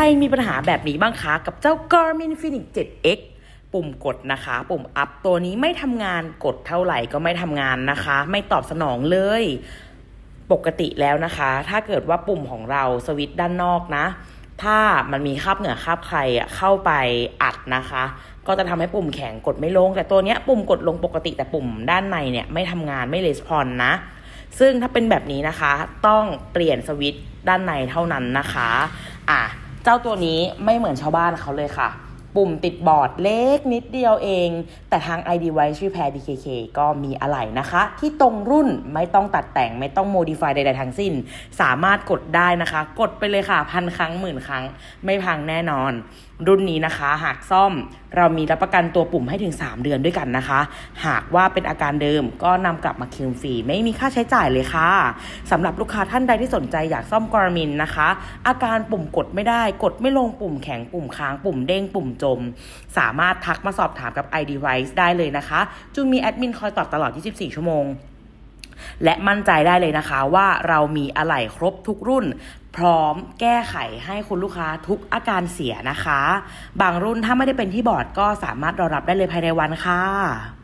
รมีปัญหาแบบนี้บ้างคะกับเจ้า Garmin Fenix 7X ปุ่มกดนะคะ ปุ่มอัพตัวนี้ไม่ทำงานกดเท่าไหร่ก็ไม่ทำงานนะคะ ไม่ตอบสนองเลย ปกติแล้วนะคะ ถ้าเกิดว่าปุ่มของเราสวิตช์ด้านนอกนะ ถ้ามันมีคาบเหงื่อคาบใครอะเข้าไปอัดนะคะ ก็จะทำให้ปุ่มแข็งกดไม่ลง แต่ตัวเนี้ยปุ่มกดลงปกติแต่ปุ่มด้านในเนี่ยไม่ทำงานไม่レスปอนนะซึ่งถ้าเป็นแบบนี้นะคะ ต้องเปลี่ยนสวิตช์ด้านในเท่านั้นนะคะ อะ เจ้าตัวนี้ไม่เหมือนชาวบ้านเขาเลยค่ะ ปุ่มติดบอร์ดเล็กนิดเดียวเอง แต่ทาง iDevice Repair BKK ก็มีอะไหล่นะคะ ที่ตรงรุ่นไม่ต้องตัดแต่งไม่ต้อง modify ใดๆทั้งสิ้น สามารถกดได้นะคะ กดไปเลยค่ะพันครั้งหมื่นครั้ง ไม่พังแน่นอน รุ่นนี้นะคะ หากซ่อมเรามีรับประกันตัวปุ่มให้ถึง 3 เดือนด้วยกันนะคะ หากว่าเป็นอาการเดิมก็นำกลับมาคืนฟรีไม่มีค่าใช้จ่ายเลยค่ะสำหรับลูกค้าท่านใดที่สนใจอยากซ่อมกรามินนะคะ อาการปุ่มกดไม่ได้ กดไม่ลงปุ่มแข็งปุ่มค้างปุ่มเด้งปุ่มจม สามารถทักมาสอบถามกับ iDevice ได้เลยนะคะ จุนมีแอดมินคอยตอบตลอด 24 ชั่วโมง และมั่นใจได้เลยนะคะว่าเรามีอะไหล่ครบทุกรุ่น พร้อมแก้ไขให้คุณลูกค้าทุกอาการเสียนะคะ บางรุ่นถ้าไม่ได้เป็นที่บอร์ดก็สามารถรอรับได้เลยภายในวันค่ะ